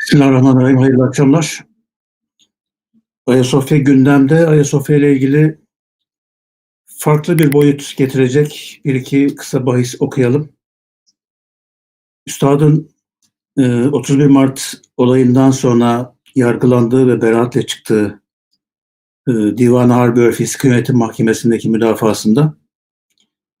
Bismillahirrahmanirrahim. Hayırlı akşamlar. Ayasofya gündemde. Ayasofya ile ilgili farklı bir boyut getirecek bir iki kısa bahis okuyalım. Üstadın e, 31 Mart olayından sonra yargılandığı ve beraatle çıktığı e, Divan-ı Harbi Örfi Sıkı Yönetim Mahkemesi'ndeki müdafasında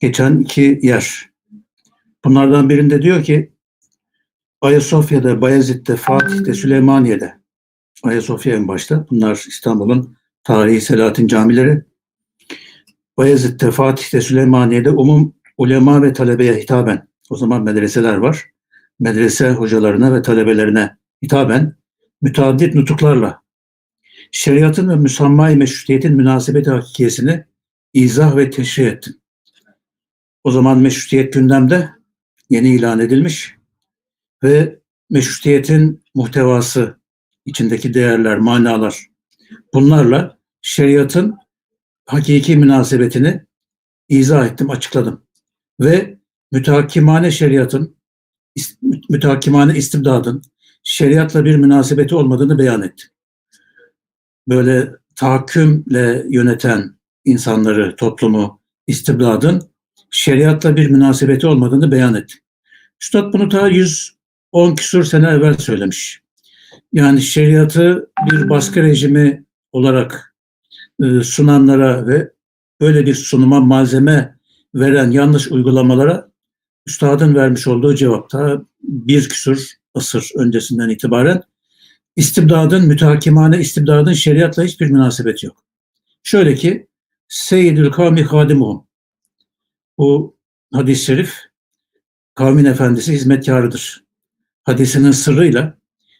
geçen iki yer. Bunlardan birinde diyor ki Ayasofya'da, Bayezid'de, Fatih'te, Süleymaniye'de, Ayasofya en başta, bunlar İstanbul'un tarihi Selahattin camileri. Bayezid'de, Fatih'te, Süleymaniye'de umum ulema ve talebeye hitaben, o zaman medreseler var, medrese hocalarına ve talebelerine hitaben müteaddit nutuklarla şeriatın ve müsammay meşrutiyetin münasebeti hakikiyesini izah ve teşrih ettim. O zaman meşrutiyet gündemde yeni ilan edilmiş ve meşrutiyetin muhtevası, içindeki değerler, manalar bunlarla şeriatın hakiki münasebetini izah ettim, açıkladım. Ve mütehakkimane şeriatın, mütehakkimane istibdadın şeriatla bir münasebeti olmadığını beyan ettim. Böyle tahakkümle yöneten insanları, toplumu, istibdadın şeriatla bir münasebeti olmadığını beyan ettim. Üstad bunu ta 110 küsur sene evvel söylemiş. Yani şeriatı bir baskı rejimi olarak e, sunanlara ve böyle bir sunuma malzeme veren yanlış uygulamalara üstadın vermiş olduğu cevapta bir küsur asır öncesinden itibaren istibdadın, mütehakkimane istibdadın şeriatla hiçbir münasebeti yok. Şöyle ki Seyyidül kavmi hadimuhum bu hadis-i şerif kavmin efendisi hizmetkarıdır. Hadisinin sırrıyla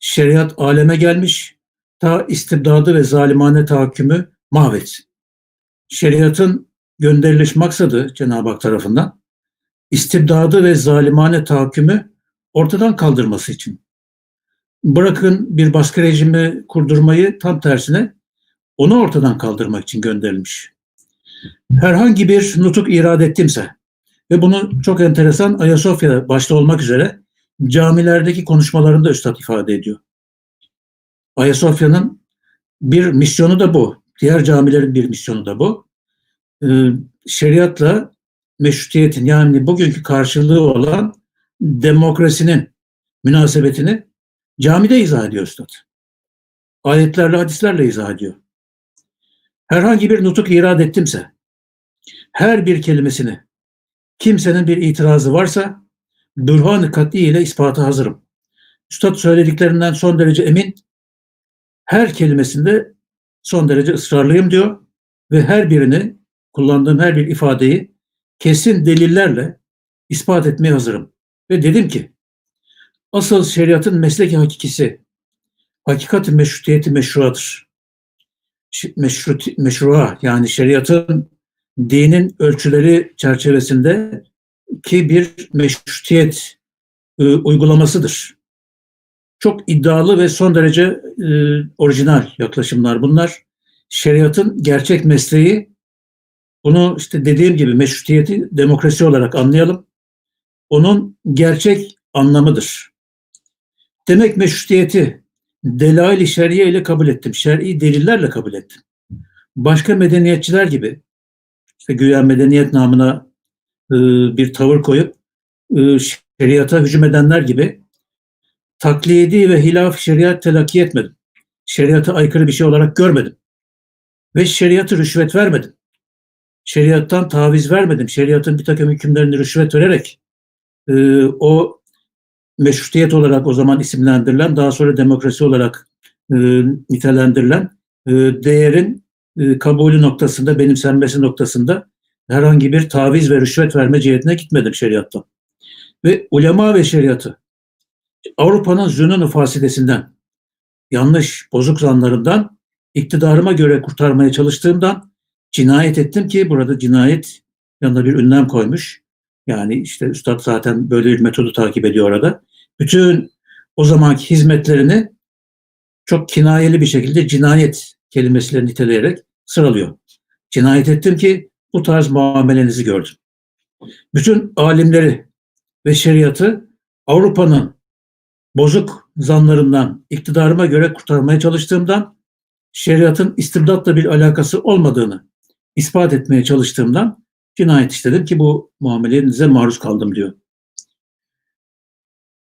şeriat aleme gelmiş, ta istibdadı ve zalimane tahakkümü mahvetsin. Şeriatın gönderiliş maksadı Cenab-ı Hak tarafından istibdadı ve zalimane tahakkümü ortadan kaldırması için. Bırakın bir baskı rejimi kurdurmayı tam tersine onu ortadan kaldırmak için gönderilmiş. Herhangi bir nutuk irade ettimse ve bunu çok enteresan Ayasofya başta olmak üzere camilerdeki konuşmalarında Üstad ifade ediyor. Ayasofya'nın bir misyonu da bu. Diğer camilerin bir misyonu da bu. Ee, şeriatla meşrutiyetin yani bugünkü karşılığı olan demokrasinin münasebetini camide izah ediyor Üstad. Ayetlerle, hadislerle izah ediyor. Herhangi bir nutuk irade ettimse, her bir kelimesini kimsenin bir itirazı varsa bürhan-ı kat'i ile ispatı hazırım. Üstad söylediklerinden son derece emin, her kelimesinde son derece ısrarlıyım diyor ve her birini, kullandığım her bir ifadeyi kesin delillerle ispat etmeye hazırım. Ve dedim ki, asıl şeriatın mesleki hakikisi, hakikat-i meşrutiyeti meşruadır. Meşrut, meşrua yani şeriatın dinin ölçüleri çerçevesinde ki bir meşrutiyet e, uygulamasıdır. Çok iddialı ve son derece e, orijinal yaklaşımlar bunlar. Şeriatın gerçek mesleği bunu işte dediğim gibi meşrutiyeti demokrasi olarak anlayalım. Onun gerçek anlamıdır. Demek meşrutiyeti delail-i şer'iye ile kabul ettim. Şer'i delillerle kabul ettim. Başka medeniyetçiler gibi işte güya medeniyet namına e, bir tavır koyup e, şeriata hücum edenler gibi taklidi ve hilaf şeriat telakki etmedim. Şeriata aykırı bir şey olarak görmedim. Ve şeriatı rüşvet vermedim. Şeriattan taviz vermedim. Şeriatın bir takım hükümlerini rüşvet vererek e, o meşrutiyet olarak o zaman isimlendirilen, daha sonra demokrasi olarak e, nitelendirilen e, değerin e, kabulü noktasında, benimsenmesi noktasında herhangi bir taviz ve rüşvet verme cihetine gitmedim şeriattan. Ve ulema ve şeriatı Avrupa'nın zünun fasidesinden, yanlış, bozuk zanlarından iktidarıma göre kurtarmaya çalıştığımdan cinayet ettim ki burada cinayet yanında bir ünlem koymuş. Yani işte Üstad zaten böyle bir metodu takip ediyor orada. Bütün o zamanki hizmetlerini çok kinayeli bir şekilde cinayet kelimesiyle niteleyerek sıralıyor. Cinayet ettim ki bu tarz muamelenizi gördüm. Bütün alimleri ve şeriatı Avrupa'nın bozuk zanlarından iktidarıma göre kurtarmaya çalıştığımdan, şeriatın istibdatla bir alakası olmadığını ispat etmeye çalıştığımdan cinayet işledim ki bu muamelenize maruz kaldım diyor.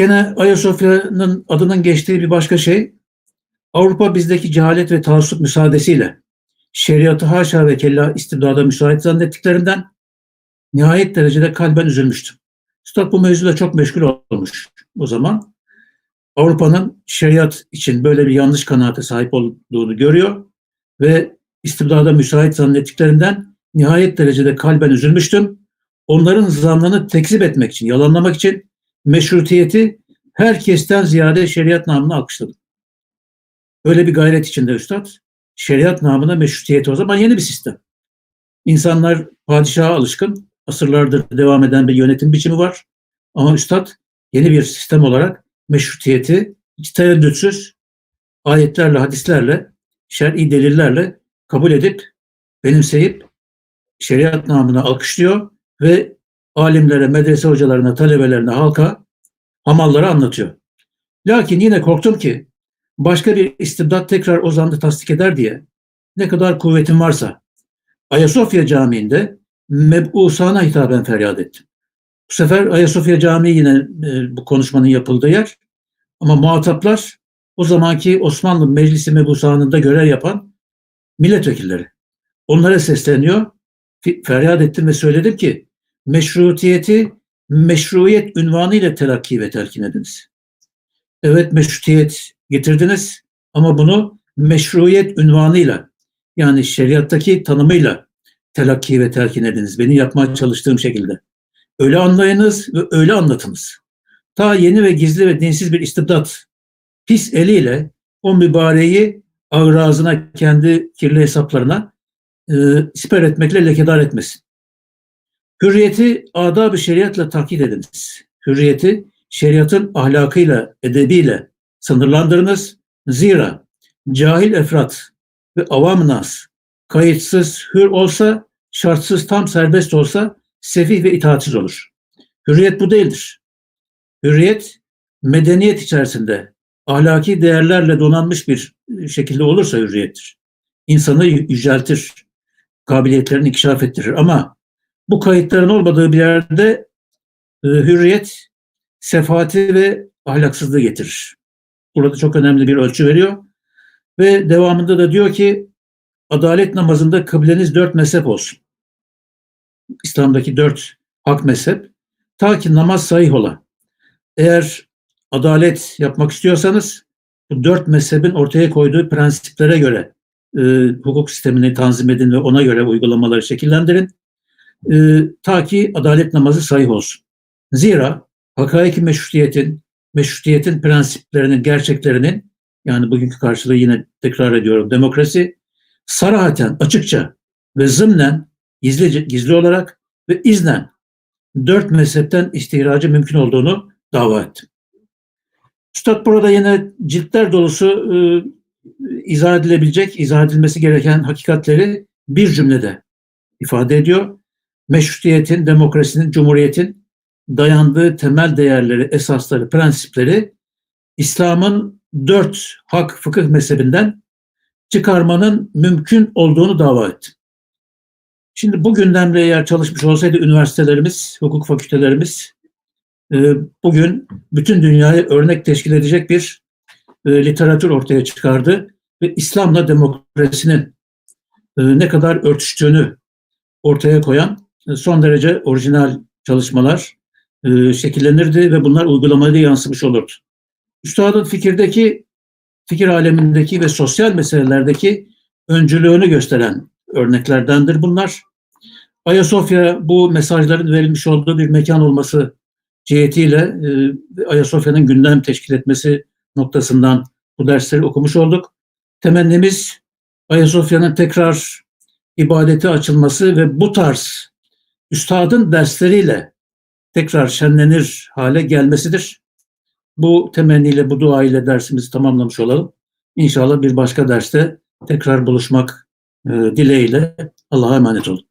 Gene Ayasofya'nın adının geçtiği bir başka şey, Avrupa bizdeki cehalet ve taassup müsaadesiyle şeriatı haşa ve kella istibdada müsait zannettiklerinden nihayet derecede kalben üzülmüştüm. Üstad bu mevzuyla çok meşgul olmuş o zaman. Avrupa'nın şeriat için böyle bir yanlış kanaate sahip olduğunu görüyor ve istibdada müsait zannettiklerinden nihayet derecede kalben üzülmüştüm. Onların zannını tekzip etmek için, yalanlamak için meşrutiyeti herkesten ziyade şeriat namına alkışladım. Öyle bir gayret içinde üstad. Şeriat namına meşrutiyeti o zaman yeni bir sistem. İnsanlar padişaha alışkın, asırlardır devam eden bir yönetim biçimi var. Ama üstad yeni bir sistem olarak meşrutiyeti hiç tereddütsüz ayetlerle, hadislerle, şer'i delillerle kabul edip, benimseyip şeriat namına alkışlıyor ve alimlere, medrese hocalarına, talebelerine, halka, hamallara anlatıyor. Lakin yine korktum ki başka bir istibdat tekrar o zandı tasdik eder diye ne kadar kuvvetim varsa Ayasofya Camii'nde mebusana hitaben feryat ettim. Bu sefer Ayasofya Camii yine e, bu konuşmanın yapıldığı yer. Ama muhataplar o zamanki Osmanlı Meclisi Mebusanı'nda görev yapan milletvekilleri. Onlara sesleniyor. Feryat ettim ve söyledim ki meşrutiyeti meşruiyet ünvanı ile telakki ve telkin ediniz. Evet meşrutiyet getirdiniz ama bunu meşruiyet ünvanıyla yani şeriattaki tanımıyla telakki ve telkin ediniz. Beni yapmaya çalıştığım şekilde. Öyle anlayınız ve öyle anlatınız. Ta yeni ve gizli ve dinsiz bir istibdat pis eliyle o mübareği ağır kendi kirli hesaplarına e, siper etmekle lekedar etmesin. Hürriyeti adab-ı şeriatla takip ediniz. Hürriyeti şeriatın ahlakıyla, edebiyle sınırlandırınız. Zira cahil efrat ve avam nas kayıtsız hür olsa, şartsız tam serbest olsa sefih ve itaatsiz olur. Hürriyet bu değildir. Hürriyet medeniyet içerisinde ahlaki değerlerle donanmış bir şekilde olursa hürriyettir. İnsanı yüceltir, kabiliyetlerini inkişaf ettirir ama bu kayıtların olmadığı bir yerde e, hürriyet sefati ve ahlaksızlığı getirir. Burada çok önemli bir ölçü veriyor. Ve devamında da diyor ki adalet namazında kıbleniz dört mezhep olsun. İslam'daki dört hak mezhep. Ta ki namaz sahih ola. Eğer adalet yapmak istiyorsanız bu dört mezhebin ortaya koyduğu prensiplere göre e, hukuk sistemini tanzim edin ve ona göre uygulamaları şekillendirin. E, ta ki adalet namazı sahih olsun. Zira hakaiki meşrutiyetin, meşrutiyetin prensiplerinin, gerçeklerinin yani bugünkü karşılığı yine tekrar ediyorum demokrasi sarahaten, açıkça ve zımnen gizli, gizli olarak ve iznen dört mezhepten istihracı mümkün olduğunu dava ettim. Üstad burada yine ciltler dolusu e, izah edilebilecek, izah edilmesi gereken hakikatleri bir cümlede ifade ediyor. Meşrutiyetin, demokrasinin, cumhuriyetin dayandığı temel değerleri, esasları, prensipleri İslam'ın dört hak fıkıh mezhebinden çıkarmanın mümkün olduğunu dava etti. Şimdi bu gündemde eğer çalışmış olsaydı üniversitelerimiz, hukuk fakültelerimiz e, bugün bütün dünyaya örnek teşkil edecek bir e, literatür ortaya çıkardı ve İslam'la demokrasinin e, ne kadar örtüştüğünü ortaya koyan son derece orijinal çalışmalar şekillenirdi ve bunlar uygulamaya da yansımış olurdu. Üstadın fikirdeki, fikir alemindeki ve sosyal meselelerdeki öncülüğünü gösteren örneklerdendir bunlar. Ayasofya bu mesajların verilmiş olduğu bir mekan olması cihetiyle e, Ayasofya'nın gündem teşkil etmesi noktasından bu dersleri okumuş olduk. Temennimiz Ayasofya'nın tekrar ibadete açılması ve bu tarz üstadın dersleriyle tekrar şenlenir hale gelmesidir. Bu temenniyle, bu dua ile dersimizi tamamlamış olalım. İnşallah bir başka derste tekrar buluşmak e, dileğiyle Allah'a emanet olun.